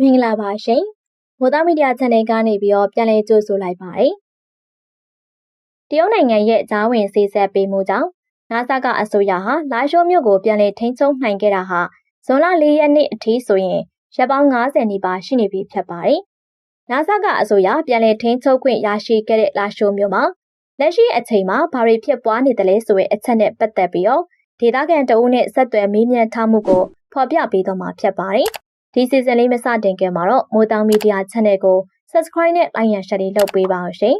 မင်္ဂလာပါရှင်။မိုးသားမီဒီယာ channel ကနေပြီးတော့ပြန်လည်ကြိုဆိုလိုက်ပါတယ်။တရုတ်နိုင်ငံရဲ့အကြောင်းဝင်စီဆက်ပေးမှုကြောင့်နာဆာကအစိုးရဟာလာရှိုးမြို့ကိုပြန်လည်ထိန်းချုပ်နိုင်ခဲ့တာဟာဇွန်လ၄ရက်နေ့အထိဆိုရင်ရက်ပေါင်း90နီးပါးရှိနေပြီဖြစ်ပါတယ်။နာဆာကအစိုးရပြန်လည်ထိန်းချုပ်ခွင့်ရရှိခဲ့တဲ့လာရှိုးမြို့မှာလက်ရှိအချိန်မှာဘာတွေဖြစ်ပွားနေသလဲဆိုတဲ့အချက်နဲ့ပတ်သက်ပြီးတော့ဒေသခံတအုပ်နဲ့ဆက်သွယ်မေးမြန်းထားမှုကိုဖော်ပြပေးတော့မှာဖြစ်ပါတယ်။ ဒီစီဇန်လေးမစတင်ခင်မှာတော့မိုးတောင်မီဒီယာ channel ကို subscribe နဲ့ like ရ share လေးလုပ်ပေးပါအောင်ရှင်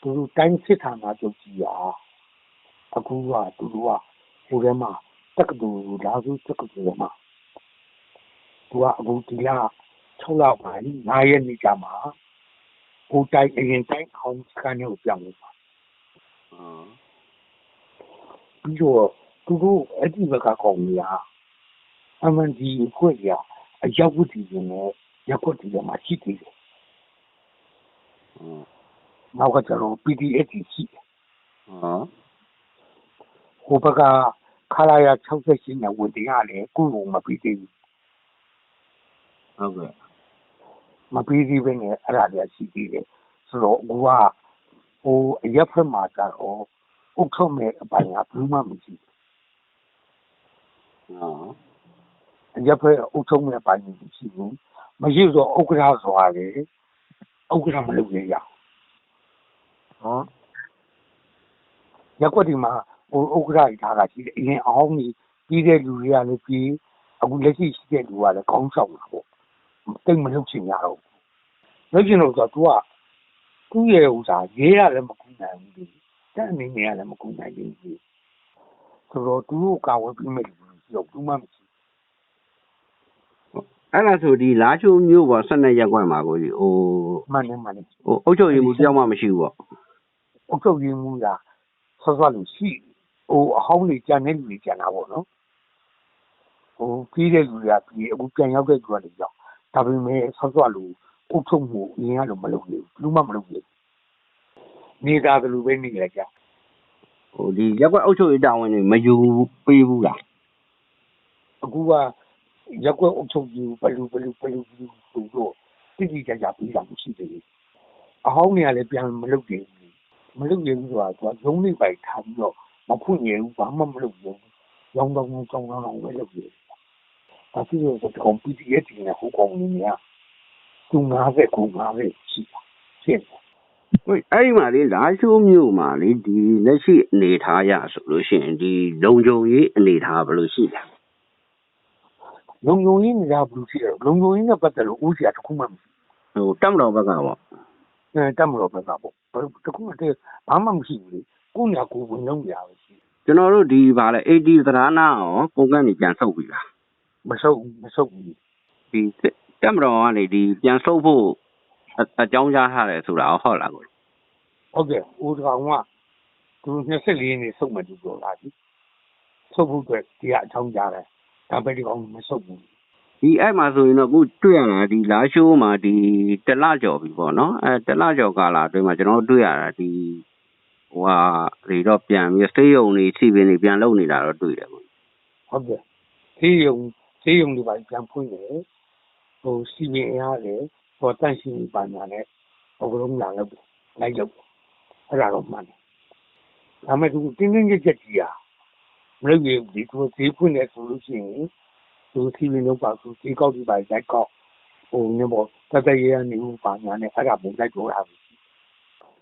သူတို့တိုင်းစစ်ဌာနချုပ်ကြီးอ่ะအခုကသူတို့ကဟိုထဲမှာတက္ကသိုလ်လာစုတက္ကသိုလ်မှာသူကအခုဒီလ6လပိုင်း9ရက်နေ့ကျမှဟိုတိုင်းအရင်တိုင်းအောင်စကန်ကိုပြောင်းလို့ပါပြီးတော့ သူတို့အဲ့ဒီဘက်ကကောင်ကြီးကအမှန်ဒီခွင့်ရအရောက်ဝတီနေနဲ့ရက်ွက်တီမှာရှိသေးတယ်နောက်ကကျတော့ PDF ကြီးရှိတယ်ဟိုဘက်ကခလာရ68နဲ့ဝင်တင်ရလေကုကုမပြီးသေးဘူးဟုတ်ကဲ့မပြီးသေးဘဲနဲ့အဲ့ဒါတွေရှိသေးတယ်ဆိုတော့အခုကဟိုအရက်ဖက်မှာကျတော့ဥထုံးမဲ့အပိုင်းကဘူးမှမရှိဘူးဟော အရက်ဖက်ဥထုံးမဲ့အပိုင်းမရှိဘူးမရှိဆိုဥက္ကရာဆိုတာလေဥက္ကရာမလုပ်ရရဟောရက်ကွက်ဒီမှာဟိုဥက္ကရာကြီးထားတာရှိတယ်အရင်အောင်ကြီးပြီးတဲ့လူတွေကလည်းပြီးအခုလက်ရှိရှိတဲ့လူကလည်းကောင်းဆောင်တာပေါ့တိတ်မလုပ်ချင်ကြတော့ဘူးလုပ်ချင်လို့ဆိုတော့ तू ကသူ့ရဲ့ဥစားရေးရလည်းမကူနိုင်ဘူးလေတဲ့အနေနဲ့ကလည်းမကူနိုင်ဘူးလေဆိုတော့သူတို့ကာဝယ်ပြီးမဲ့လူ မရှိတော့ဘူးမှမရှိအဲ့ဒါဆိုဒီလာချိုးမြို့ပေါ်12ရက်ကွက်မှာကိုကြီးဟိုမှန်တယ်မှန်တယ်ဟိုအုတ်ချုပ်ရေးမှုတယောက်မှမရှိဘူးပေါ့အုတ်ချုပ်ရင်းမှုကဆောဆောလူရှိဟိုအဟောင်းကြီးကြံတဲ့လူကြီးကြံတာပေါ့နော်ဟိုပြီးတဲ့လူတွေကပြီးအခုပြန်ရောက်တဲ့လူကလည်းရောက်ဒါပေမဲ့ဆောဆောလူအုတ်ချုပ်မှုအရင်ကလည်းမလုပ်ဘူးဘူးမှမလုပ်ဘူးနေသားဘယ်လိုပဲနေလိုက်ကြဟိုဒီရက်ကွက်အုတ်ချုပ်ရေးတာဝန်တွေမယူပေးဘူးလား အခုကရက်ကွက်အုပ်ချုပ်ကြီးဘယ်လူဘယ်လူဘယ်လူဘယ်လူဆိုတော့တိတိကျကျပြီးတာမရှိသေးဘူးအဟောင်းတွေကလည်းပြန်မလုပ်သေးဘူးမလုပ်ရဘူးဆိုတာသူကရုံးနေပိုက်ထားပြီးတော့မဖွင့်ရဘူးဘာမှမလုပ်ဘူးရောင်းတော့ကြောင်းတော့ပဲလုပ်ရတယ်ဒါဖြစ်လို့ဒီကောင် PDF တင်နေဟိုကောင်ကြီးကသူ90ကို90ရှိတာဖြစ်ဟိုအဲ့ဒီမှာလေလာချိုးမြို့မှာလေဒီလက်ရှိအနေထားရဆိုလို့ရှိရင်ဒီလုံခြုံရေးအနေထားဘယ်လိုရှိလဲ လုံုံရင်းနေရာဘူးရှိတယ်လုံုံရင်းနဲ့ပတ်သက်လို့ဦးစီကတခုမှမရှိဟိုတက်မတော်ဘက်ကပေါ့အဲတက်မလို့ပဲကပေါ့ဘယ်တခုမှတည်းဘာမှမရှိဘူးလေကိုညာကိုဝင်လုံးရပါရှိကျွန်တော်တို့ဒီဗာလဲ80သရနာရောပုံကနေပြန်ဆုတ်ပြီလားမဆုပ်မဆုပ်ဘူးဒီစစ်တက်မတော်ကနေဒီပြန်ဆုတ်ဖို့အအကြောင်းကြားထားတယ်ဆိုတာဟုတ်လားကိုဟုတ်ကဲ့ဦးကောင်ကသူ24ရက်နေ့ဆုပ်မှတူပြောလာပြီဆုပ်ဖို့အတွက်ဒီကအချောင်းကြားတယ် ဒါပဲဒီကောင်မဆုပ်ဘူးဒီအဲ့မှာဆိုရင်တော့အခုတွေ့ရတာဒီလာရှိုးမှာဒီတလကျော်ပြီပေါ့နော်အဲတလကျော်ကာလအတွင်းမှာကျွန်တော်တို့တွေ့ရတာဒီဟိုဟာတွေတော့ပြန်ပြီးစေးရုံတွေစီပင်တွေပြန်လုံနေတာတော့တွေ့တယ်ပေါ့ဟုတ်ကဲ့သေးယုံသေးယုံဒီပိုင်းပြန်ဖွင့်တယ်ဟိုစီမင်းအားလေဟိုတန့်ရှိပါညာနဲ့ဟိုကလုံးလာလို့လိုက်လို့အဲ့ဒါတော့မှန်တယ်ဒါမဲ့သူတင်းတင်းကြပ်ကြပ်ကြီးอ่ะ မလုပ်ရဘူးဒီသူဈေးဖွင့်နေဆိုလို့ရှိရင်သူစီမင်းလုံးပါသူဈေးကောက်ဒီပိုင်းလိုက်ကောက်ဟိုနေပေါ့တတရရနေဦးပါညာနဲ့အဲ့ဒါပုံလိုက်တော့တာဘူး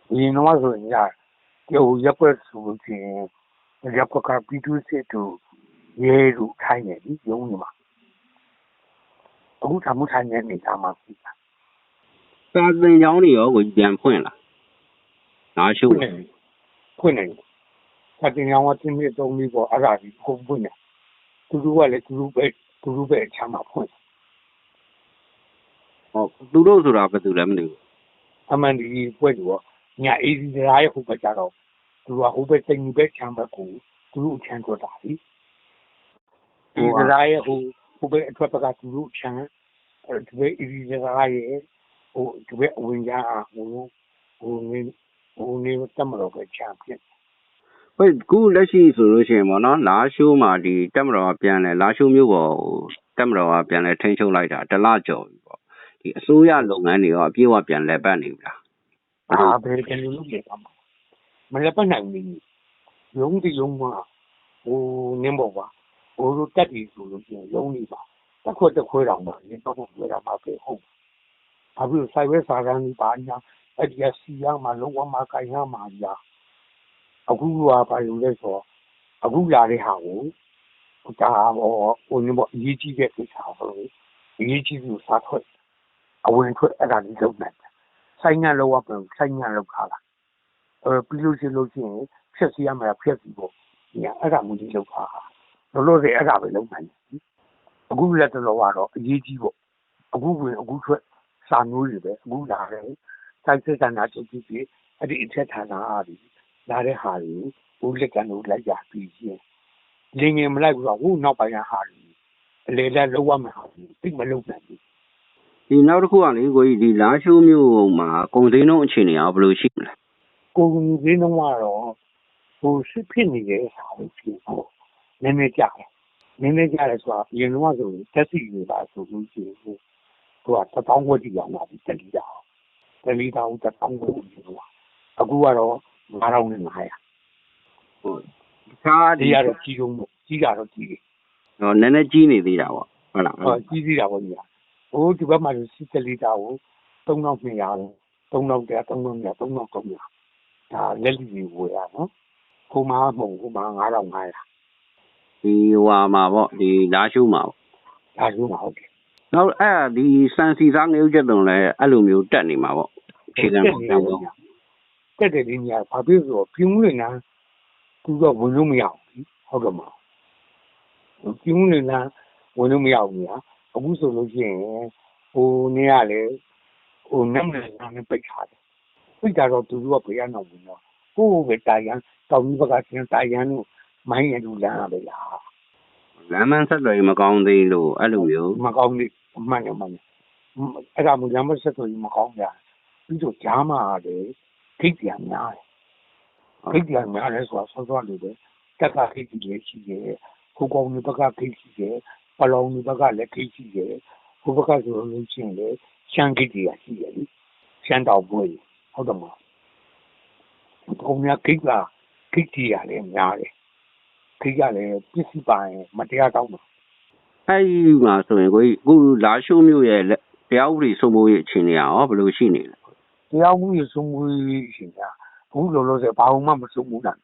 ဒီတော့ဆိုရင်ညာဟိုရက်ွက်ဆိုလို့ရှိရင်ရက်ွက်ကပြီးသူစစ်တူရဲတို့ထိုင်းနေပြီရုံးနေမှာအခုသမှုထိုင်းနေနေတာမှပြီစာသင်ကျောင်းတွေရောကိုပြန်ဖွင့်လာလာရှိုးဖွင့်နေဖွင့်နေ စတင်ရောင်းကတင်းမြစ်သုံးပြီးပေါ့အဲ့ဒါကြီးကုန်ဖွင့်နေသူတို့ကလည်းသူတို့ပဲသူတို့ပဲအချမ်းမှာဖွင့်ဟုတ်သူတို့ဆိုတာဘယ်သူလဲမသိဘူးအမှန်ဒီပွဲတော့ညာအေးဒီရားရဲ့ဟိုဘက်ကြတော့သူကဟိုဘက်တိမ်ဘက်ချမ်းဘက်ကိုသူတို့အချမ်းထွက်တာလीဒီရားရဲ့ဟိုဟိုဘက်အထွက်ဘက်ကသူတို့ချမ်းအဲဒီဘက်အေးဒီရားရဲ့ဟိုဒီဘက်အဝင်ကြဟိုဟိုနေဟိုနေတမလို့ပဲချမ်းဖြစ် ဟိုခုလက်ရှိဆိုလို့ရှိရင်ပေါ့နော်လာရှိုးမှာဒီတက်မတော်ကပြန်လဲလာရှိုးမြို့ပေါ်ကိုတက်မတော်ကပြန်လဲထိန်းချုပ်လိုက်တာတစ်လကျော်ပြီပေါ့ဒီအစိုးရလုပ်ငန်းတွေရောအပြည့်အဝပြန်လဲပတ်နေပြီလားအာဘယ်ကနေလုပ်လဲပါမမလည်းပတ်နိုင်ဘူးရုံးဒီရုံးမှာဟိုနင်းပေါ့ပါဟိုလိုတက်ပြီဆိုလို့ရှိရင်ရုံးနေပါတက်ခွက်တက်ခွဲတော်မှာနင်းတော့ပြောတာမှာပဲဟုတ်ဘာဖြစ်လို့ဆိုင်ဝဲစာရန်ဒီပါညာအဲ့ဒီကစီရမှာလုံးဝမှာကြိုင်ရမှာညာ အခုကဘာလို့လဲဆိုတော့အခုလာတဲ့ဟာကိုဒါဟိုဟိုနင်းပေါ့အရေးကြီးတဲ့ကိစ္စဆိုလို့အရေးကြီးသူစားထွက်အဝင်ထွက်အဲ့ဒါလေးလုပ်နိုင်တယ်ဆိုင်ငံလောက်ရပြန်ဆိုင်ငံလောက်ခါလာအဲပြီးလို့ရှိလို့ရှိရင်ဖြက်စီရမှာဖြက်စီပေါ့ညာအဲ့ဒါမျိုးကြီးလောက်ခါလောလောဆယ်အဲ့ဒါပဲလုံးနိုင်တယ်အခုလက်တော်ကတော့အရေးကြီးပေါ့အခုဝင်အခုထွက်စာမျိုးတွေပဲအခုလာတယ်စိုက်စစ်တနာချုပ်ကြည့်ပြီးအဲ့ဒီအထက်ဌာနအားဒီ လာတဲ့ဟာတွေဦးလက်ကန်တို့လိုက်ရပြီးရှင်လင်းငယ်မလိုက်ဘူးတော့ဟိုနောက်ပိုင်းကဟာတွေအလေလက်လောက်ရမှာဟာတွေသိမလုံးနိုင်ဘူးဒီနောက်တစ်ခုကလေကိုကြီးဒီလာရှိုးမြို့မှာကုန်စည်နှုန်းအခြေအနေရောဘယ်လိုရှိမလဲကိုယ်ကြီးသေးတော့ကတော့ဟိုစစ်ဖြစ်နေတဲ့ဟာကိုဖြစ်ပေါ့နည်းနည်းကြာတယ်နည်းနည်းကြာတယ်ဆိုတာအရင်တော့ဆိုတက်စီတွေပါဆိုလို့ရှိရင်ဟိုကတပေါင်းဝက်ကြီးရောက်လာပြီတလီတာတလီတာကိုတပေါင်းဝက်ကြီးလို့အခုကတော့ 9500ဟုတ်တခြားဒီဒီကတော့ကြီးဆုံးပေါ့ကြီးတာတော့ကြီးတယ်ဟောနည်းနည်းကြီးနေသေးတာပေါ့ဟုတ်လားဟောကြီးသေးတာပေါ့ကြီးဟိုဒီဘက်မှာစစ်တလီတာကို3200 3000 3000 3300ဒါလက်လီတွေဝယ်ရနော်ဟိုမှာမဟုတ်ဟိုမှာ9500ဒီဟွာမှာပေါ့ဒီလာရှိုးမှာပေါ့ဒါမျိုးမှာဟုတ်တယ်နောက်အဲ့ဒါဒီစန်စီစားငရုတ်ချက်တုံလဲအဲ့လိုမျိုးတက်နေမှာပေါ့အခြေခံပေါ့ကြောင်းပေါ့ တက်တယ်လေးများဘာဖြစ်လို့ပြင်းဦးနေတာသူကဝင်လို့မရဘူးဟုတ်ကဲ့မပြင်းဦးနေတာဝင်လို့မရဘူးညာအခုဆိုလို့ရှိရင်ဟိုနေရလေဟိုနမ်နယ်နာနဲ့ပိတ်ထားတယ်ပိတ်တာတော့သူတို့ကဘယ်ရအောင်ဝင်တော့ကိုယ့်ဘယ်တာရန်တောင်ကြီးဘက်ကကျင်းတာရန်တို့မိုင်းရတူလမ်းရပဲလားလမ်းမဆက်သွယ်ရေးမကောင်းသေးလို့အဲ့လိုမျိုးမကောင်းဘူးအမှန်တယ်မှန်တယ်အဲ့ဒါမျိုးလမ်းမဆက်ဆိုရင်မကောင်းကြပြီးတော့ဂျားမာတယ် ခိတ်ပြန်များတယ်ခိတ်ပြန်များလဲဆိုတာဆောစောလို့ပဲတက်ကခိတ်ကြီးလည်းရှိတယ်ဟိုကောင်ဒီဘက်ကခိတ်ရှိတယ်ပလောင်ဒီဘက်ကလည်းခိတ်ရှိတယ်ဟိုဘက်ကဆိုလို့ရှိရင်လည်းရှမ်းခိတ်ကြီးရှိတယ်လေရှမ်းတောင်ပွဲဟုတ်တယ်မလားဘုံများခိတ်ကခိတ်ကြီးရလည်းများတယ်ခိတ်ကလည်းပစ္စည်းပိုင်းမတရားတောင်းတယ်အဲ့ဒီမှာဆိုရင်ကိုကြီးအခုလာရှိုးမြို့ရဲ့လက်တရားဥပဒေစိုးမိုးရေးအခြေအနေကရောဘယ်လိုရှိနေလဲ တရားမှုရဆုံးမှုရှင်ကဘူးလောလောဆယ်ဘာမှမဆုံးဘူးနိုင်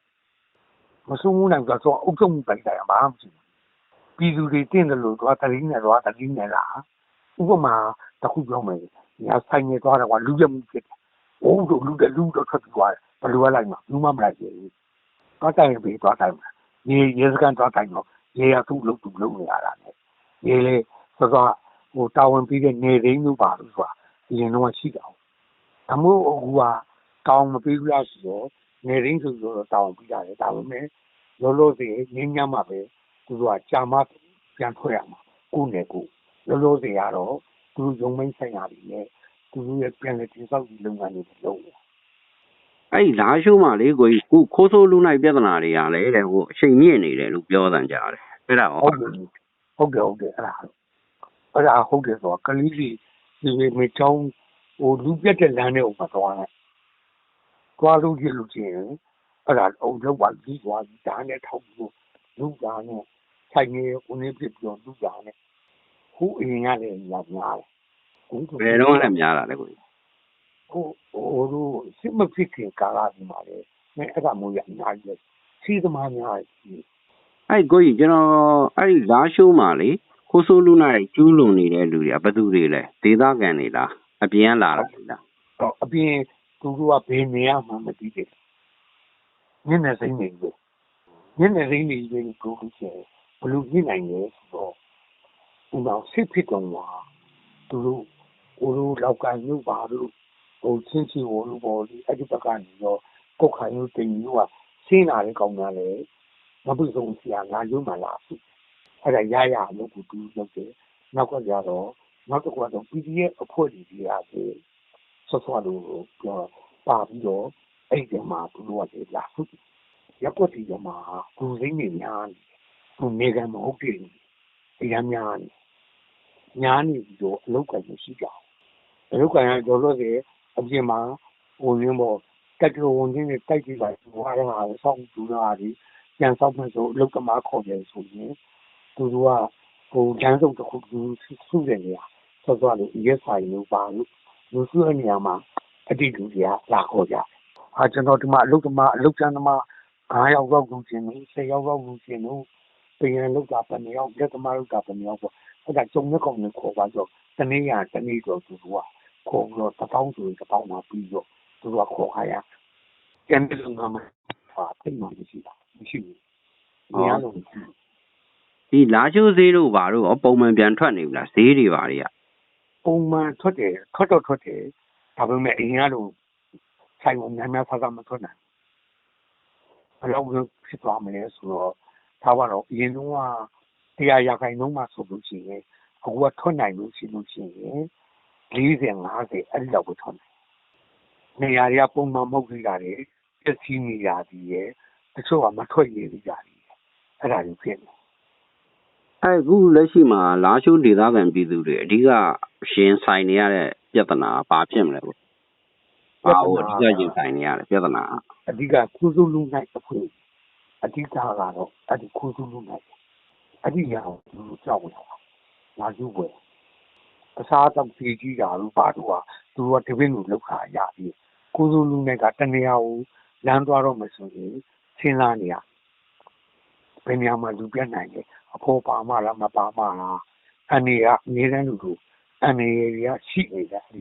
မဆုံးဘူးနိုင်ဆိုတော့အုပ်ချုပ်မှုပိုင်ဆိုင်ဘာမှမရှိဘူးပြည်သူတွေတင့်တယ်လို့တော့တရင်းနဲ့တော့တရင်းနဲ့လားဥပမာတစ်ခုပြောမယ်ညာဆိုင်နေသွားတော့လူရမှုဖြစ်တယ်ဘုံတို့လူတဲ့လူတော့ထွက်သွားတယ်ဘယ်လိုလိုက်မှာလူမမလိုက်ဘူးတော့တိုင်ပြီးတော့တိုင်မှာရေရေစကန်တော့တိုင်တော့ရေရသူ့လုံးသူ့လုံးနေရတာနဲ့ရေလေဆိုတော့ဟိုတာဝန်ပြီးတဲ့နေရင်းတို့ပါလို့ဆိုတာအရင်တော့ရှိတာ အမို့အခုကတောင်းမပေးဘူးလားဆိုတော့နေရင်းဆိုတော့တောင်းပြီးတာလေဒါပေမဲ့လောလောဆယ်ငင်းညမ်းမှာပဲသူတို့ကကြာမပြန်ထွက်ရမှာကိုယ်နဲ့ကိုယ်လောလောဆယ်ကတော့သူတို့ရုံမိတ်ဆိုင်ရာတွေနဲ့သူတို့ရဲ့ပြန်လည်တည်ဆောက်ရေးလုပ်ငန်းတွေလုပ်တယ်အဲ့ဒီလာရှိုးမှာလေကိုကြီးခုခိုးဆိုးလူနိုင်ပြဿနာတွေကလည်းတဲ့ဟိုအချိန်မြင့်နေတယ်လို့ပြောတန်ကြတယ်အဲ့ဒါရောဟုတ်တယ်ဟုတ်တယ်ဟုတ်တယ်အဲ့ဒါအဲ့ဒါဟုတ်တယ်ဆိုတော့ကလေးကြီးဒီမေချောင်း ဟိုလူပြတ်တဲ့လမ်းတွေဥပမာသွားတယ်သွားလို့ကြည့်လို့ချင်းအဲ့ဒါအုံလောက်ပါကြီးသွားပြီးဓာတ်နဲ့ထောက်ပြီးလူဓာတ်နဲ့ဆိုင်နေဦးနေပြပြောလူဓာတ်နဲ့ဟိုအရင်ကလည်းညာများတယ်ဟိုဘယ်တော့လည်းများတာလေကိုကြီးဟိုဟိုတို့စစ်မဖြစ်ခင်ကာလဒီမှာလေအဲအဲ့ဒါမျိုးရအများကြီးစီးသမားများကြီးအဲ့ဒီကိုကြီးကျွန်တော်အဲ့ဒီလာရှိုးမှာလေခိုးဆိုးလူနိုင်ကျူးလွန်နေတဲ့လူတွေကဘယ်သူတွေလဲဒေသခံတွေလား အပြင်ကလာတာလေလားတော့အပြင်သူတို့ကဘယ်နေရမှမသိတယ်ညနေစိမ့်နေပြီညနေစိမ့်နေပြီကိုကိုချေဘလူညနိုင်လဲဆိုတော့ဥပမာစစ်ဖြစ်တော့မှာသူတို့ဟိုလိုလောက်ကန်ညုပါလို့ဟိုချင်းချီဟိုလိုပေါ်ဒီအဲ့ဒီဘက်ကနေတော့ကုတ်ခိုင်ရုပ်တင်ယူကရှင်းလာတဲ့ကောင်းများလေမပုဆုံးဆရာငါရုံးမှလာပြီအဲ့ဒါရရလို့ကိုတူလုပ်တယ်နောက်ကကြတော့ နောက်တစ်ခုကတော့ PDF အဖွဲ့တွေကြီးရတယ်ဆော့ဆော့လို့ပြောပါပြီးတော့အဲ့ဒီမှာသူတို့ကလေလာဟုတ်ရက်ကွက်တီပေါ်မှာလူစိမ့်နေများနေတယ်သူနေကံမဟုတ်တယ်အရမ်းများနေများနေပြီးတော့အလောက်ကန်မရှိကြဘူးအလောက်ကန်ကတော်လို့စေအပြင်မှာဟိုရင်းပေါ်တက်ကြဝင်ချင်းနဲ့တိုက်ကြည့်ပါဘွားတော့ဟာစောင့်သူလာဒီပြန်စောင့်မှဆိုအလောက်ကမားခေါ်တယ်ဆိုရင်သူတို့ကဟိုလမ်းစုံတစ်ခုသူစုတယ်နေရ ဆော့ဆော့လို့ရက်ဆိုင်လို့ပါလို့လူစုတဲ့နေရာမှာအတိတူတွေကလာခေါ်ကြတယ်ဟာကျွန်တော်ဒီမှာအလုတ်သမားအလုတ်ကျန်းသမား9ယောက်လောက်လူချင်းလို့10ယောက်လောက်လူချင်းလို့ပြန်လောက်တာပဲယောက်လက်သမားလောက်တာပဲယောက်ပေါ့အဲ့ဒါကျုံနဲ့ကောင်နဲ့ခေါ်ပါတော့တနေ့ရတနေ့တော့သူတို့ကခေါ်ပြီးတော့တစ်ပေါင်းဆိုရင်တစ်ပေါင်းမှပြီးတော့သူတို့ကခေါ်ခါရကျန်တဲ့လူကမှဟာတိတ်မှမရှိတာမရှိဘူး။ညာလုံးမရှိဘူးဒီလာချိုးဈေးတို့ဘာတို့ရောပုံမှန်ပြန်ထွက်နေဘူးလားဈေးတွေဘာတွေက ပုံမှန်ထွက်တယ်ထွက်တော့ထွက်တယ်ဒါပေမဲ့အရင်ကလိုဆိုင်ကများများဆဆမထွက်နိုင်ဘယ်လောက်လို့ဖြစ်သွားမလဲဆိုတော့ဒါကတော့အရင်တုန်းကတရားရာခိုင်နှုန်းမှဆိုလို့ရှိရင်အခုကထွက်နိုင်လို့ရှိလို့ရှိရင်40 50အဲ့ဒီလောက်ပဲထွက်နိုင်နေရာတွေကပုံမှန်မဟုတ်သေးတာတွေပြည့်စည်နေရသည်ရဲ့တချို့ကမထွက်ရသေးကြဘူးအဲ့ဒါကြီးဖြစ်နေ အဲ့အခုလက်ရှိမှာလာချိုးဒေသခံပြည်သူတွေအဓိကရှင်ဆိုင်နေရတဲ့ပြဿနာဘာဖြစ်မလဲပေါ့ဘာကိုအဓိကရင်ဆိုင်နေရတဲ့ပြဿနာအဓိကကုစုလူနိုင်အဖွင့်အဓိကကတော့အဲ့ဒီကုစုလူနိုင်အဲ့ဒီရအောင်သူတို့ကြောက်လာတာလာယူပွဲအစားတော့ပြည်ကြီးတာလို့ပါတော့သူကတပင်းကိုလောက်ခါရပြီကုစုလူနိုင်ကတနေရာကိုလမ်းသွားတော့မှဆိုရင်စဉ်းစားနေရဘယ်နေရာမှာလူပြတ်နိုင်လဲ အဖို့ပါမလားမပါမလားအနေကအငြင်းတဲ့လူတို့အနေရရှိနေတာဒီ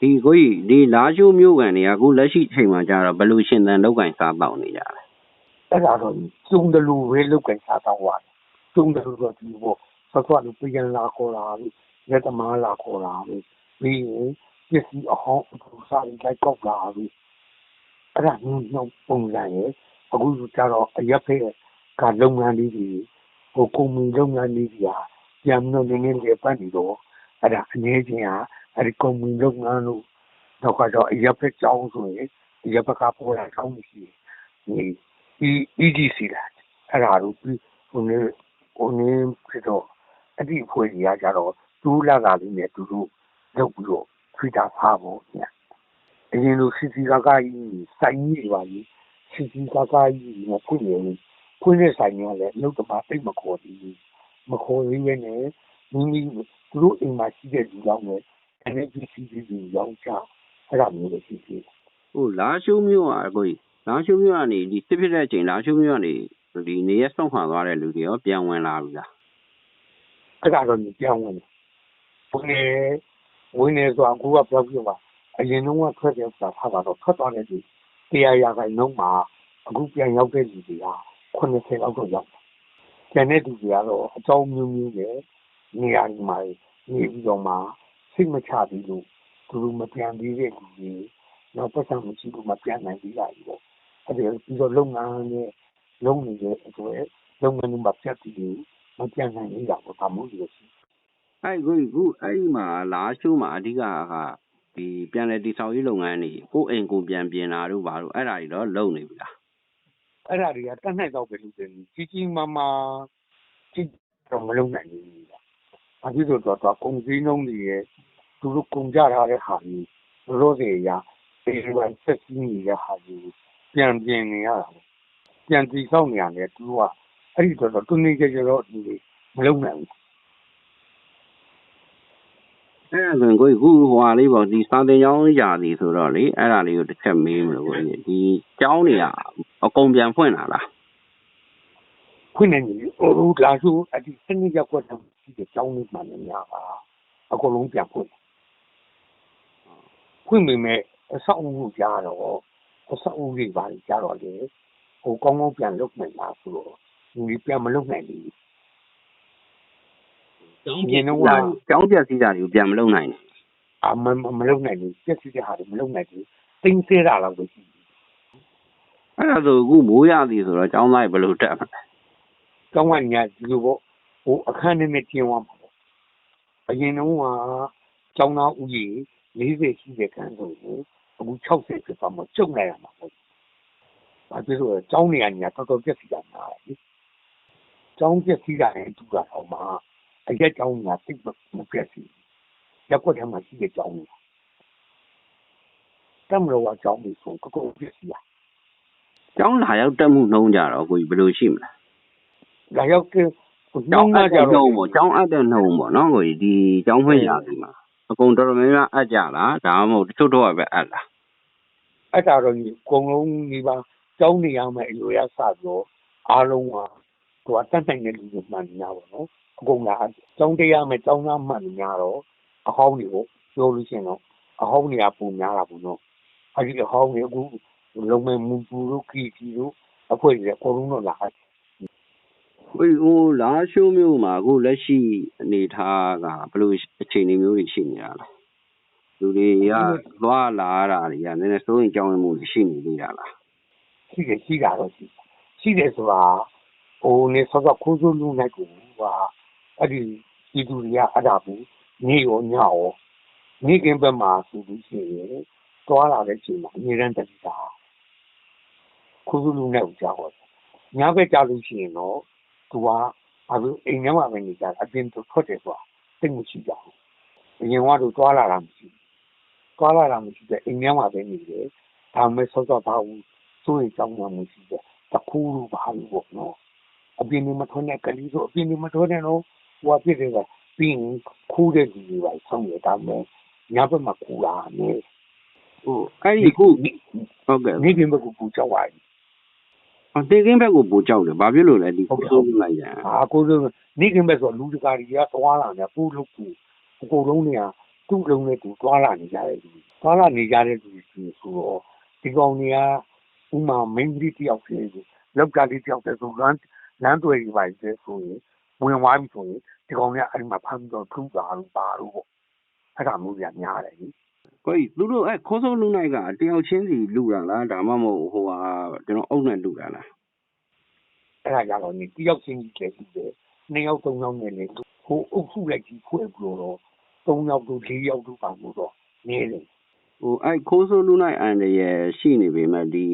ဒီကိုကြီးဒီလာချိုးမျိုးကန်တွေကအခုလက်ရှိအချိန်မှာကျတော့ဘယ်လိုရှင်သန်လောက်ကင်စားပေါက်နေကြလဲအဲ့ဒါတော့ကျုံတယ်လို့ပဲလောက်ကင်စားတော့ရတယ်ကျုံတယ်လို့တော့ဒီဘောဆက်သွားလို့ပြန်လာခေါ်တာလို့လက်သမားလာခေါ်တာလို့ပြီးရင်ပစ္စည်းအဟောင်းအထူးစားလိုက်ကောက်လာလို့အဲ့ဒါမျိုးနှုတ်ပုံစံရဲ့အခုကျတော့အရက်ဖဲ ကလုပ်ငန်းလေးတွေဟိုကုမ္ပဏီလုပ်ငန်းလေးတွေဟာပြန်ပြီးတော့နည်းနည်းလေးပတ်နေတော့အဲ့ဒါအနေချင်းဟာအဲ့ဒီကုမ္ပဏီလုပ်ငန်းလို့တော့ကတော့အရက်ဖက်ကြောင်းဆိုရင်အရက်ဖက်ကပေါ်လာကြောင်းရှိတယ်ဒီ EDC လာအဲ့ဒါတို့ပြီးဟိုနေဟိုနေဖြစ်တော့အဲ့ဒီဖွဲ့ကြီးကကြတော့ဒူးလာကလေးနဲ့သူတို့လုပ်ပြီးတော့ထွေတာဖားဖို့ညအရင်လိုစီစီကကကြီးစိုင်းကြီးပါကြီးစီစီကကကြီးမဖွင့်နေဘူး ဖွင့်တဲ့ဆိုင်ကလည်းလုတ်တပါတိတ်မခေါ်သေးဘူးမခေါ်သေးပဲနဲ့မိမိသူတို့အိမ်မှာရှိတဲ့လူတောင်နဲ့အဲ့ဒီစီစီကြီးရောင်းချအဲ့ဒါမျိုးလည်းရှိသေးတယ်ဟိုလာချိုးမျိုးอ่ะကိုကြီးလာချိုးမျိုးကနေဒီစစ်ဖြစ်တဲ့အချိန်လာချိုးမျိုးကနေဒီနေရက်ဆုံးခွာသွားတဲ့လူတွေရောပြန်ဝင်လာပြီလားအဲ့ဒါတော့ပြောင်းဝင်တယ်ဝင်နေဝင်နေဆိုအခုကပြောပြပါအရင်တုန်းကထွက်တဲ့စာဖတ်တာတော့ထွက်သွားတဲ့လူတရားရာခိုင်နှုန်းမှာအခုပြန်ရောက်တဲ့လူတွေက 80လောက်တော့ရောက်တယ်ကျန်တဲ့လူတွေကတော့အကြောင်းမျိုးမျိုးနဲ့နေရာဒီမှာနေပြီးတော့မှစိတ်မချသေးလို့သူတို့မပြန်သေးတဲ့လူတွေနောက်ပတ်စံမရှိဘူးမပြန်နိုင်သေးတာကြီးပေါ့အဲ့ဒါပြီးတော့လုပ်ငန်းနဲ့လုပ်နေတဲ့အတွက်လုပ်ငန်းတွေမှာပြတ်တည်တယ်မပြန်နိုင်သေးတာပေါ့ဒါမှမဟုတ်လို့ရှိအဲ့ကိုကြီးခုအဲ့ဒီမှာလာချိုးမှာအဓိကကဒီပြန်လည်တည်ဆောက်ရေးလုပ်ငန်းတွေကိုယ်အိမ်ကိုပြန်ပြင်တာတို့ဘာလို့အဲ့ဒါတွေတော့လုပ်နေပြီလား အဲ့ဒါတွေကတတ်နိုင်တော့ပဲလို့တယ်ကြီးကြီးမားမားကြီးတော့မလုပ်နိုင်ဘူး။ဘာဖြစ်လို့တော့တော့ကုန်စည်နှုန်းတွေရဲ့သူတို့ကုန်ကြထားတဲ့ဟာကြီးရိုးစေရပေရန်ဆက်ကြီးနေတဲ့ဟာကြီးပြန်ပြင်နေရတာပေါ့။ပြန်တည်ဆောက်နေရတယ်သူကအဲ့ဒီတော့သူနေကြကြတော့ဒီမလုပ်နိုင်ဘူး အဲ့ဒါဆိုရင်ကိုကြီးခုဟိုဟာလေးပေါ့ဒီစာတင်ကျောင်းရာသီဆိုတော့လေအဲ့ဒါလေးကိုတစ်ချက်မေးမလို့ကိုကြီးဒီကျောင်းတွေကအကုန်ပြန်ဖွင့်လာလား။ခွင့်နေပြီဟိုလာစုအဲ့ဒီစနစ်ရောက်တော့ဒီကြောင်းလေးမှလည်းများပါအကုန်လုံးပြန်ဖွင့်ခွင့်ပေမဲ့အဆောက်အဦကြားတော့အဆောက်အဦတွေပါကြားတော့လေဟိုကောင်းကောင်းပြန်လုပ်နိုင်လားဆိုတော့ဒီပြန်မလုပ်နိုင်ဘူး ကျောင်းပြန်ကျောင်းပြစီတာတွေကိုပြန်မလုပ်နိုင်ဘူးအမမလုပ်နိုင်ဘူးပြည့်စုံတဲ့ဟာတွေမလုပ်နိုင်ဘူးသိင်းသေးတာလောက်ပဲရှိတယ်အဲ့ဒါဆိုအခုမိုးရသည်ဆိုတော့ကျောင်းသားတွေဘယ်လိုတက်မလဲကောင်းကညာဒီလိုပေါ့ဟိုအခန်းထဲနဲ့ကျင်းသွားမှာပေါ့အရင်တုန်းကကျောင်းသားဦးကြီး40ရှိတဲ့ခန်းဆိုရင်အခု60ဖြစ်သွားမှကျုံလိုက်ရမှာပေါ့ဘာဖြစ်လို့လဲကျောင်းနေရာညာတော်တော်ပြက်စီတာများတယ်လေကျောင်းပြက်စီတာရင်တူတာတော့မှ အရက်ကျောင်းညာသိပ်မပြက်စီရက်ွက်ထဲမှာရှိတဲ့ကျောင်းညာတမလို့ကကျောင်းပြီးဆိုကိုကိုပြက်စီရကျောင်းလာရောက်တက်မှုနှုံးကြတော့ကိုကြီးဘယ်လိုရှိမလဲဒါရောက်တဲ့ကျောင်းအပ်ကြတဲ့နှုံးတော့ပေါ့ကျောင်းအပ်တဲ့နှုံးပေါ့နော်ကိုကြီးဒီကျောင်းဖွင့်ရပြီမှာအကုန်တော်တော်များများအပ်ကြလားဒါမှမဟုတ်တချို့တော့ပဲအပ်လားအဲ့ဒါတော့ဒီအကုန်လုံးဒီပါကျောင်းနေရမယ်အလိုရစပြီးတော့အားလုံးကဟိုအတက်နိုင်တဲ့လူတွေမှန်နေရပါတော့ အကုန်လားကျောင်းတရားမယ်ကျောင်းသားမှန်နေရတော့အဟောင်းတွေကိုပြောလို့ရှိရင်တော့အဟောင်းတွေကပုံများတာပေါ့နော်အဲ့ဒီအဟောင်းတွေအခုလုံမဲ့မူပူတို့ခီခီတို့အဖွဲ့တွေအကုန်လုံးတော့လာတယ်ကိုကြီးဟိုလာရှိုးမျိုးမှာအခုလက်ရှိအနေထားကဘယ်လိုအခြေအနေမျိုးတွေရှိနေတာလဲလူတွေကသွားလာရတာတွေကနည်းနည်းစိုးရင်ကြောင်းရမှုတွေရှိနေသေးတာလားရှိတယ်ရှိတာတော့ရှိတယ်ရှိတယ်ဆိုတာဟိုနေဆောစောခိုးစိုးလူနိုင်ကိုဟာ အဲ့ဒီဒီသူတွေကအဲ့ဒါဘူးနေရောညရောနေကင်းဘက်မှာဆိုလို့ရှိရင်သွားလာတဲ့အချိန်မှာအမြဲတမ်းတတိတာခိုးစိုးလူနိုင်ကိုကြောက်တော့ညဘက်ကြောက်လို့ရှိရင်တော့သူကဘာလို့အိမ်ထဲမှာပဲနေကြတာအပြင်သူထွက်တယ်ဆိုတာသိမှုရှိကြဘူးအရင်ကတော့သွားလာတာမရှိဘူးသွားလာတာမရှိတဲ့အိမ်ထဲမှာပဲနေတယ်ဒါပေမဲ့ဆောစောဘာဘူးစိုးရိမ်ကြောက်ရွံ့မှုရှိတယ်တခုလိုပါလို့ပေါ့နော်အပြင်နေမထွန်းတဲ့ကလေးဆိုအပြင်နေမထွန်းတဲ့တော့ ဟိုအဖြစ်တွေကပြီးရင်ခိုးတဲ့လူတွေပါဆောင်းရတာမယ်ညဘက်မှာကူလာနေဟိုအဲ့ဒီခုနေဟုတ်ကဲ့နေကင်းဘက်ကပူကြောက်ပါပြီအတေကင်းဘက်ကိုပိုကြောက်တယ်ဘာဖြစ်လို့လဲဒီဟုတ်ကဲ့ဆိုးလိုက်ရအာကိုဆိုနေကင်းဘက်ဆိုလူတကာတွေကသွားလာနေပူလို့ပူအကုန်လုံးတွေကသူ့လုံးနဲ့သူသွားလာနေကြတဲ့လူသွားလာနေကြတဲ့လူတွေဆိုတော့ဒီကောင်တွေကဥမာမင်းကြီးတယောက်တည်းကိုလောက်ကလေးတယောက်တည်းဆိုလမ်းလမ်းတွေကြီးပါလေဆိုရင် ဝင်သွားပြီဆိုရင်ဒီကောင်တွေကအဲ့ဒီမှာဖမ်းပြီးတော့ထုတာလို့ပါလို့ပေါ့အဲ့ဒါမျိုးကြီးများတယ်လေကိုကြီးသူတို့အဲ့ခိုးဆုံးလူနိုင်ကတယောက်ချင်းစီလူတာလားဒါမှမဟုတ်ဟိုဟာကျွန်တော်အုပ်နဲ့လူတာလားအဲ့ဒါကြတော့နေတယောက်ချင်းကြီးတည်းရှိတယ်နှစ်ယောက်သုံးယောက်နဲ့လေဟိုအုပ်စုလိုက်ကြီးဖွဲ့ပြီးတော့သုံးယောက်တို့လေးယောက်တို့ပါလို့တော့နေတယ်ဟိုအဲ့ခိုးဆုံးလူနိုင်အန်တရယ်ရှိနေပေမဲ့ဒီ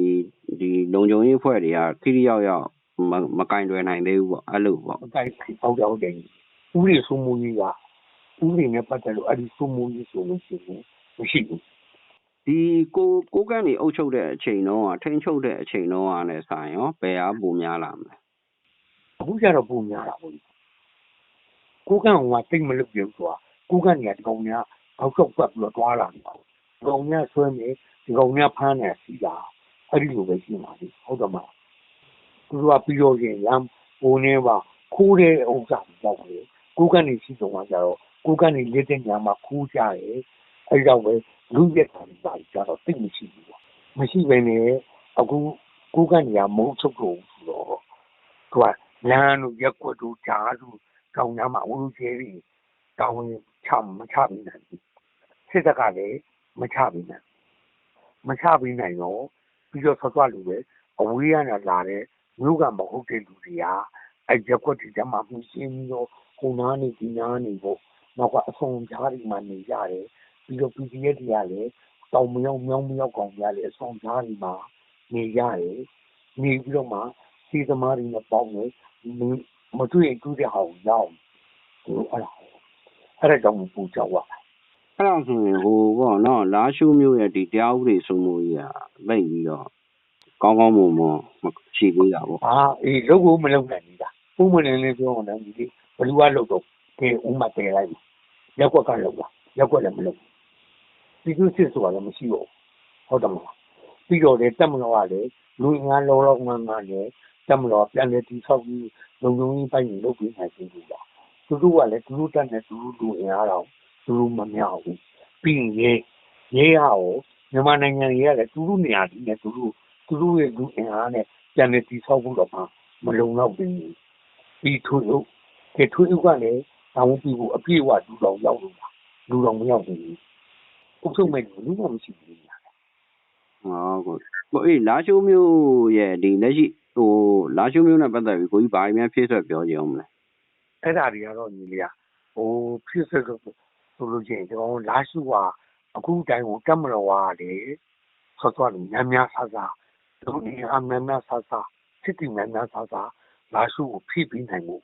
ဒီလုံခြုံရေးဖွဲ့တွေကခိရိရောက်ရောက် မမကင်တွယ်နိုင်သေးဘူးပေါ့အဲ့လိုပေါ့အတိုင်းပေါက်တော့တယ်ဥပဒေစိုးမိုးကြီးကဥပဒေနဲ့ပတ်သက်လို့အဲ့ဒီစိုးမိုးကြီးဆိုလို့ရှိရင်မရှိဘူးဒီကိုကိုကန်းနေအုပ်ချုပ်တဲ့အချိန်တော့ထိန်းချုပ်တဲ့အချိန်တော့နဲ့ဆိုင်ရောဘယ်အားပုံများလာမလဲအခုကျတော့ပုံများတာပေါ့ကိုကန့်ကတိတ်မလုပ်ပြဘူးဆိုတာကိုကန့်နေဒီကောင်များအောက်ဆောက်ပတ်ပြီးတော့တွားလာတယ်ဒီကောင်များဆွဲနေဒီကောင်များဖမ်းနေစီတာအဲ့ဒီလိုပဲရှိမှာလေဟုတ်တယ်မလား သူတို့ကပြီးတော့ရင်ရမ်းဟိုနေပါခိုးတဲ့ဥစ္စာပေါ့လေကိုကန့်နေရှိတော့မှကျတော့ကိုကန့်နေလက်တဲ့ညာမှာခိုးကြတယ်အဲ့တော့ပဲလူရက်တာပါကြတော့တိတ်မရှိဘူးပေါ့မရှိဘဲနဲ့အခုကိုကန့်နေကမုံချုပ်တော့ဆိုတော့သူကလမ်းတို့ရက်ွက်တို့ဓာတ်တို့တောင်များမှာဝလူကျဲပြီးတောင်းချမချပြီးနိုင်ဘူးစစ်တပ်ကလည်းမချပြီးနိုင်မချပြီးနိုင်တော့ပြီးတော့ဆော့သွားလူပဲအဝေးရလာတဲ့ မြို့ကမဟုတ်တဲ့လူတွေကအဲ့ရက်ွက်တွေတမှာမှုရှင်းပြီးတော့ခုနာနေဒီနာနေပေါ့နောက်ကအဆုံးကြားတွေမှာနေကြတယ်ပြီးတော့ PDF တွေကလည်းတောင်မြောင်မြောင်မြောက်ကောင်များလည်းအဆုံးကြားတွေမှာနေကြတယ်နေပြီးတော့မှစီသမားတွေနဲ့ပေါင်းတယ်မတွေ့ရင်တွေ့တဲ့ဟာကိုရောက်ဟိုအဲ့ဒါအဲ့ဒါကြောင့်ပူကြောက်ရတာအဲ့ဒါဆိုရင်ဟိုပေါ့နော်လာရှိုးမျိုးရဲ့ဒီတရားဥပဒေစိုးမိုးကြီးကလိမ့်ပြီးတော့ ကောင်းကောင်းမွန်မွန်မရှိသေးတာပေါ့အာအေးလုပ်ဖို့မလုပ်နိုင်ဘူးလားဥမနေလေးပြောအောင်လည်းဒီဘလူကလုပ်တော့ဒီဥမတဲလိုက်ရက်ွက်ကလောက်တာရက်ွက်လည်းမလုပ်ဘူးဒီလိုစစ်ဆိုတာလည်းမရှိတော့ဟုတ်တယ်မလားပြီးတော့လေတက်မလို့ကလေလူငါလောလောငန်းငန်းလေတက်မလို့ပြန်လေတီဆောက်ပြီးလုံလုံကြီးပိုင်းကိုလုပ်ပြီးနိုင်ပြီလားသူတို့ကလည်းသူတို့တက်နေသူတို့လူအင်အားတော့သူတို့မမြောက်ဘူးပြီးရင်ရေရေရအောင်မြန်မာနိုင်ငံကြီးကလည်းသူတို့နေရာဒီနဲ့သူတို့ သူတို့ရဲ့လူအင်အားနဲ့ပြန်လေတီဆောက်ဖို့တော့မှမလုံလောက်ဘူးပြီးထွေးလို့ဒီထွေးကလည်းတောင်းပြီးဖို့အပြည့်အဝလူတော်ရောက်လို့လူတော်မရောက်ဘူးပုထုမဲ့လူမှမရှိဘူးဟောကိုကိုအေးလာရှိုးမျိုးရဲ့ဒီလက်ရှိဟိုလာရှိုးမျိုးနဲ့ပတ်သက်ပြီးကိုကြီးဘာများဖြည့်ဆွက်ပြောကြအောင်မလဲအဲ့ဒါတွေကတော့ညီလေးကဟိုဖြစ်ဆက်ဆိုဆိုလို့ချင်းကျွန်တော်လာရှုဟာအခုတိုင်ကိုတက်မတော်ဟာလေဆော့ဆော့လို့များများဆဆ လူအင်အားများများစားစားစစ်တီများများစားစားလာရှုကိုဖိပြီးနိုင်မှု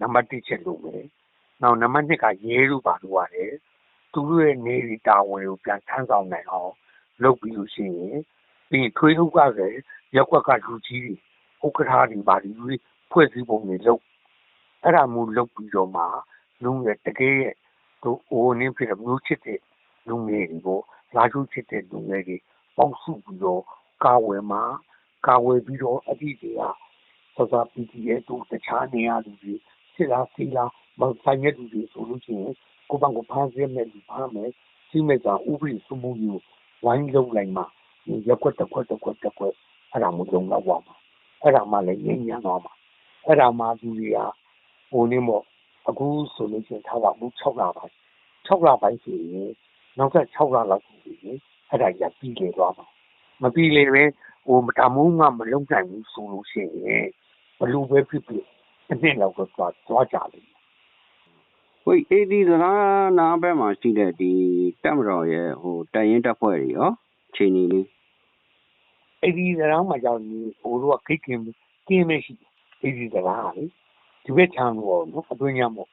နံပါတ်1ချက်လို့မယ်။နောက်နံပါတ်2ကရဲလို့ပါလို့ရတယ်။သူတို့ရဲ့နေရီတာဝန်ကိုပြန်ထမ်းဆောင်နိုင်အောင်လုပ်ပြီးလို့ရှိရင်ပြီးရင်ထွေးဥက္ကလည်းရက်ကွက်ကလူကြီးတွေဥက္ကဋ္ဌတွေပါဒီလူဖွဲ့စည်းပုံတွေလုပ်အဲ့ဒါမျိုးလုပ်ပြီးတော့မှလူငယ်တကယ်ရဲ့သူအိုးနေဖြစ်တဲ့မျိုးချစ်တဲ့လူငယ်တွေပေါ့လာရှုချစ်တဲ့လူငယ်တွေပေါင်းစုပြီးတော့ ကာဝယ်မှာကာဝယ်ပြီးတော့အတိတွေကစောစော PTA တို့တခြားနေရာလူတွေစစ်လားစီလားမဆိုင်တဲ့လူတွေဆိုလို့ရှိရင်ကိုပန်ကိုဖမ်းဆီးမဲ့လူဖမ်းမယ်စီးမဲ့ကဥပဒေစမှုမျိုးဝိုင်းလုံးလိုက်မှာရက်ွက်တစ်ခွက်တစ်ခွက်တစ်ခွက်အဲ့ဒါမျိုးလုံးလောက်ပါမှာအဲ့ဒါမှလည်းငြိမ်းချမ်းသွားမှာအဲ့ဒါမှလူတွေကဟိုနေမို့အခုဆိုလို့ရှိရင်ထားပါဘူး6လပိုင်း6လပိုင်းဆိုရင်နောက်ထပ်6လလောက်ဆိုရင်အဲ့ဒါကြီးပြီးလေသွားမှာ မပြီးလေပဲဟိုမတမိုးမှမလုံနိုင်ဘူးဆိုလို့ရှိရင်ဘလူပဲဖြစ်ဖြစ်တစ်နှစ်လောက်တော့သွားသွားကြလိမ့်မယ်ဟိုအေဒီသလားနားဘက်မှာရှိတဲ့ဒီတက်မတော်ရဲ့ဟိုတိုင်ရင်တက်ဖွဲ့တွေရောချိန်နေလေးအဲ့ဒီသရောင်းမှာကြောင့်ဟိုတို့ကခိတ်ကင်းကင်းမရှိအဲ့ဒီသလားလေဒီဘက်ချမ်းလို့နော်အတွင်းညမို့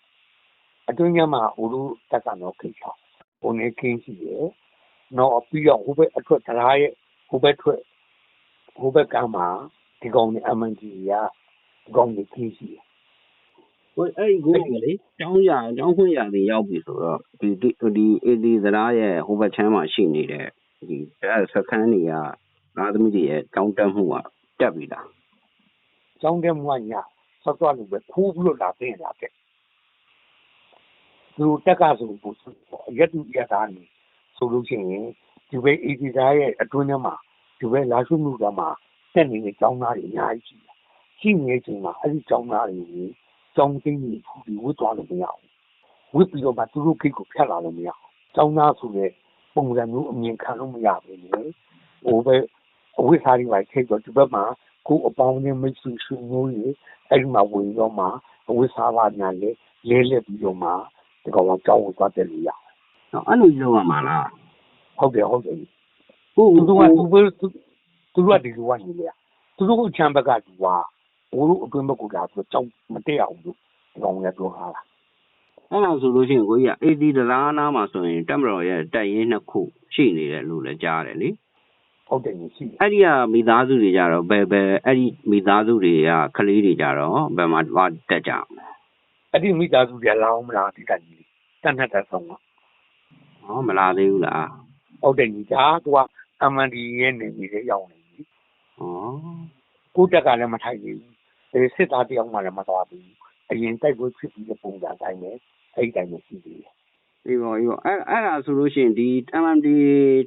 အတွင်းညမှာဟိုတို့တက်ကတော့ခိတ်ချောင်းဟိုနေကင်းရှိရယ်နော်ပြီးတော့ဟိုဘက်အထွက်တရားရဲ့ ဟိုဘက်ထွက်ဟိုဘက်ကမ်းမှာဒီကောင်နေ MNG ကဒီကောင်နေကင်းရှိရယ်ဟိုအဲ့ဒီကိုကလေကျောင်းရကျောင်းခွင့်ရတွေရောက်ပြီဆိုတော့ဒီဒီဒီအေဒီသလားရဲ့ဟိုဘက်ချမ်းမှာရှိနေတဲ့ဒီအဲစခန်းတွေကငါသမီးတွေရဲ့ကျောင်းတက်မှုကတက်ပြီလားကျောင်းတဲ့မွားညာဆော့ဆော့လို့ပဲခိုးပြီးတော့လာတင်လာတဲ့သူတက်ကဆိုပို့ရက်တူရတာနေဆိုလို့ရှိရင် ဒီဘက်အေဒီသားရဲ့အတွင်းထဲမှာဒီဘက်လာရှုမှုကမှာတက်နေတဲ့ကျောင်းသားတွေအများကြီးရှိတယ်ရှိနေချိန်မှာအဲ့ဒီကျောင်းသားတွေကျောင်းသိန်းကြီးဖူပြီးဝတ်သွားလို့မရဘူးဝတ်ပြီးတော့မှသူတို့ကိတ်ကိုဖျက်လာလို့မရဘူးကျောင်းသားဆိုတဲ့ပုံစံမျိုးအမြင်ခံလို့မရဘူးလေဟိုပဲအဝိစာရီပါထိတ်တော့ဒီဘက်မှာကိုအပေါင်းနဲ့မိတ်ဆွေရှင်မျိုးကြီးအဲ့ဒီမှာဝင်တော့မှအဝိစာပါညာလေလဲလက်ပြီးတော့မှဒီကောင်ကကြောင်းကိုသွားတယ်လို့ရနော်အဲ့လိုလုပ်ရမှာလား ဟုတ်တယ်ဟုတ်တယ်ဟုတ်သူတို့ကသူပဲသူတို့ကဒီလိုကနေလေသူတို့အချမ်းဘက်ကသူကဘိုးတို့အတွင်းဘက်ကလာဆိုကြောင်းမတက်အောင်လို့ဒီကောင်ကပြောထားတာအဲ့ဒါဆိုလို့ရှိရင်ကိုကြီးကအေဒီသလားနားမှာဆိုရင်တက်မတော်ရဲ့တက်ရင်နှစ်ခုရှိနေတယ်လို့လည်းကြားတယ်လေဟုတ်တယ်ရှိတယ်အဲ့ဒီကမိသားစုတွေကြတော့ဘယ်ဘယ်အဲ့ဒီမိသားစုတွေကကလေးတွေကြတော့ဘယ်မှာသွားတက်ကြအောင်လဲအဲ့ဒီမိသားစုတွေလောင်းမလားဒီကကြီးတန်ထက်တဲ့ဆုံးကဟောမလာသေးဘူးလား ဟုတ်တယ်ကြီးဒါသူကအမှန်ဒီရဲ့နေပြီးလေရောက်နေပြီဟောကိုတက်ကလည်းမထိုက်သေးဘူးအဲစစ်သားတယောက်မှလည်းမသွားဘူးအရင်တိုက်ပွဲဖြစ်ပြီးတဲ့ပုံစံတိုင်းပဲအဲ့ဒီတိုင်းပဲရှိသေးတယ်ဒီပေါ်ဒီပေါ်အဲ့အဲ့ဒါဆိုလို့ရှိရင်ဒီ MMD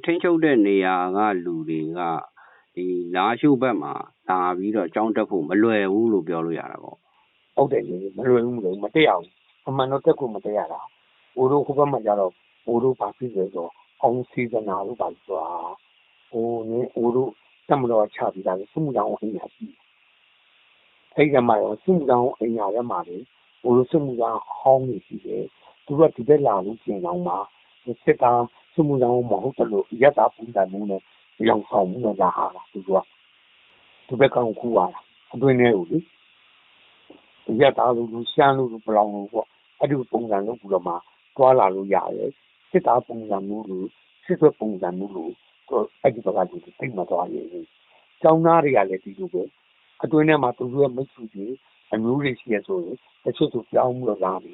ထိန်းချုပ်တဲ့နေရာကလူတွေကဒီလာရှုဘက်မှာလာပြီးတော့ကြောင်းတက်ဖို့မလွယ်ဘူးလို့ပြောလို့ရတာပေါ့ဟုတ်တယ်လေမလွယ်ဘူးမလွယ်ဘူးမတက်ရဘူးအမှန်တော့တက်ကိုမတက်ရတာဟိုတို့ဟိုဘက်မှာကျတော့ဟိုတို့ဘာဖြစ်လဲဆို အောင်စီဇနာလို့ပါဆိုတာဟိုနေဟိုတို့တမတော်ချပြီးတာလေစုမှုတောင်အင်ညာရှိအဲ့ဒီမှာရောစုမှုတောင်အင်ညာထဲမှာလေဟိုတို့စုမှုတောင်ဟောင်းနေရှိတယ်သူကဒီဘက်လာလို့ပြင်အောင်မှာစစ်သားစုမှုတောင်မဟုတ်တယ်လို့ရက်သားပုံစံမျိုးနဲ့ရောင်ဆောင်မှုနဲ့လာဟာတာသူကဒီဘက်ကောင်ကူလာတာအတွင်းထဲကိုလေရက်သားလို့လူရှမ်းလို့ဘလောင်လို့ပေါ့အဲ့ဒီပုံစံလို့ပြီးတော့မှတွာလာလို့ရတယ် စစ်သားပုံစံမျိုးလို့စစ်သွက်ပုံစံမျိုးလို့အဲ့ဒီဘက်ကလူတွေသိမသွားရဘူးကျောင်းသားတွေကလည်းဒီလိုပဲအတွင်းထဲမှာသူတို့ရဲ့မိတ်ဆွေတွေအမျိုးတွေရှိရဆိုရင်တချို့သူပြောင်းပြီးတော့လာပြီ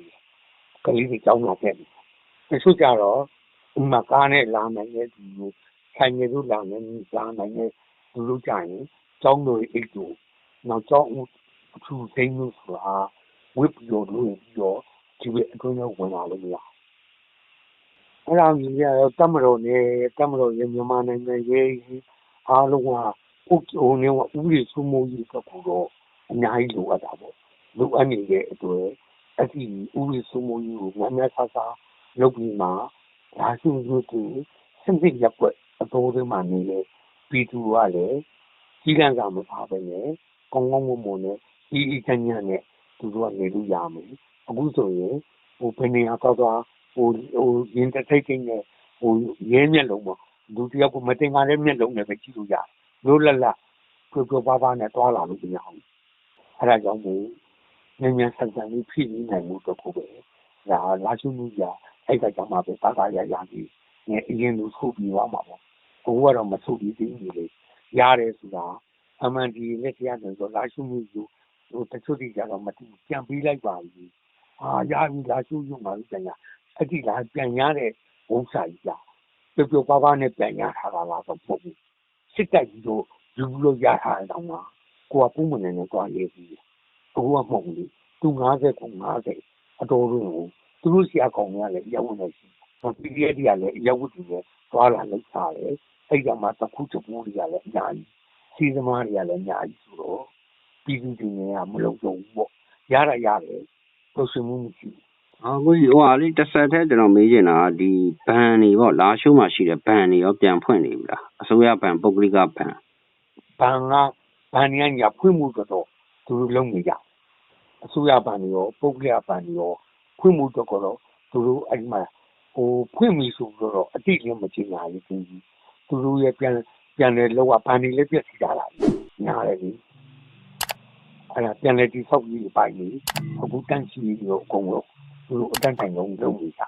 ကလေးတွေကျောင်းလာခဲ့ပြီတချို့ကြတော့ဥမာကားနဲ့လာနိုင်တဲ့ဒီလိုဆိုင်ရည်တို့လာနိုင်လာနိုင်တဲ့လူတို့ကြရင်ကျောင်းတို့အိတ်တို့နောက်ကျောင်းအထူးသိမ်းလို့ဆိုတာဝစ်ပြီးတော့လို့ပြီးတော့ဒီဘက်အတွင်းရောက်ဝင်လာလို့မရ အဲ့ဒါကြီးရတော့တမတော်နဲ့တမတော်ရဲ့မြန်မာနိုင်ငံရဲ့အားလုံးကဥဟိုနေကဥပဒေစိုးမိုးရေးအတွက်ကတော့အများကြီးလိုအပ်တာပေါ့လိုအပ်နေတဲ့အတွက်အဲ့ဒီဥပဒေစိုးမိုးရေးကိုများများဆဆလုပ်ပြီးမှဒါရှိလို့သူစနစ်ရပ်ွက်အတော်တွေမှနေလေပြည်သူကလည်းကြီးကန်းစာမပါပဲနဲ့ကောင်းကောင်းမွန်မွန်နဲ့ဒီအချမ်းညံ့နဲ့သူတို့ကနေလို့ရမယ်အခုဆိုရင်ဟိုဘယ်နေရာတော့သွား ဟိုဟိုရင်တထိတ်ထိတ်နဲ့ဟိုရဲမျက်လုံးပေါ့လူတယောက်ကမတင်ကားတဲ့မျက်လုံးနဲ့ပဲကြည့်လို့ရတယ်လို့လတ်လတ်ပျော်ပျော်ပါးပါးနဲ့သွားလာလို့မရဘူးအဲ့ဒါကြောင့်မို့မြန်မြန်ဆန်ဆန်လေးဖြည့်နေနိုင်မှုတော့ကိုပဲဒါလာရှုမှုကြအဲ့ဒါကြောင့်မှပဲသာသာရရကြီးနဲ့အရင်လိုထုတ်ပြီးသွားမှာပေါ့ဘိုးကတော့မထုတ်ပြီးသေးဘူးလေရတယ်ဆိုတာအမှန်ဒီလက်တရားတယ်ဆိုလာရှုမှုယူဟိုတချို့ဒီကြတော့မတူပြန်ပြီးလိုက်ပါဘူးအာရပြီလာရှုယူမှပြန်ရ အဲ့ဒီလာပြန်ရတဲ့ဝုစာကြီးကြပျော်ပျော်ပါးပါးနဲ့ပြန်ရထားတာလားတော့ပုံစစ်တိုက်ကြီးတို့ယူလို့ရထားတယ်တော့မှာကိုကပုံမနေနဲ့သွားရေးပြီးအခုကမဟုတ်ဘူးသူ90ကို90အတော်လို့သူတို့ဆရာကောင်တွေကလည်းရောက်နေရှိ PDF တွေကလည်းရောက်ဝတ်တွေနဲ့သွားလာလိုက်တာလေအဲ့ကမှတစ်ခုတစ်ခုတွေကလည်းအများကြီးစီးသမားတွေကလည်းအများကြီးဆိုတော့ပြည်သူတွေနဲ့ကမလုံခြုံဘူးပေါ့ရတာရတယ်လို့ဆွေးမှုမရှိဘူး အော်ကိုကြီးဟိုဟာလေးတစ်ဆက်တည်းကျွန်တော်မေးချင်တာကဒီဘန်တွေပေါ့လာရှိုးမှာရှိတဲ့ဘန်တွေရောပြန်ဖွင့်နေပြီလားအစိုးရဘန်ပုဂ္ဂလိကဘန်ဘန်ကဘန်ညာညာဖွင့်မှုတော့တော့သူတို့လုံးနေကြအစိုးရဘန်တွေရောပုဂ္ဂလိကဘန်တွေရောဖွင့်မှုတော့တော့သူတို့အဲ့ဒီမှာဟိုဖွင့်ပြီဆိုတော့အတိအကျမချင်တာလေသူကြီးသူတို့ရဲ့ပြန်ပြန်လဲလောက်ဘန်တွေလည်းပြည့်စည်ကြတာညာတယ်လေအဲ့ဒါပြန်လဲဒီဆောက်ကြီးပိုင်းနေအခုတန့်ရှိပြီးတော့အကုန်လုံး သူတို့အတန်းတိုင်လုံးလုံးနေကြ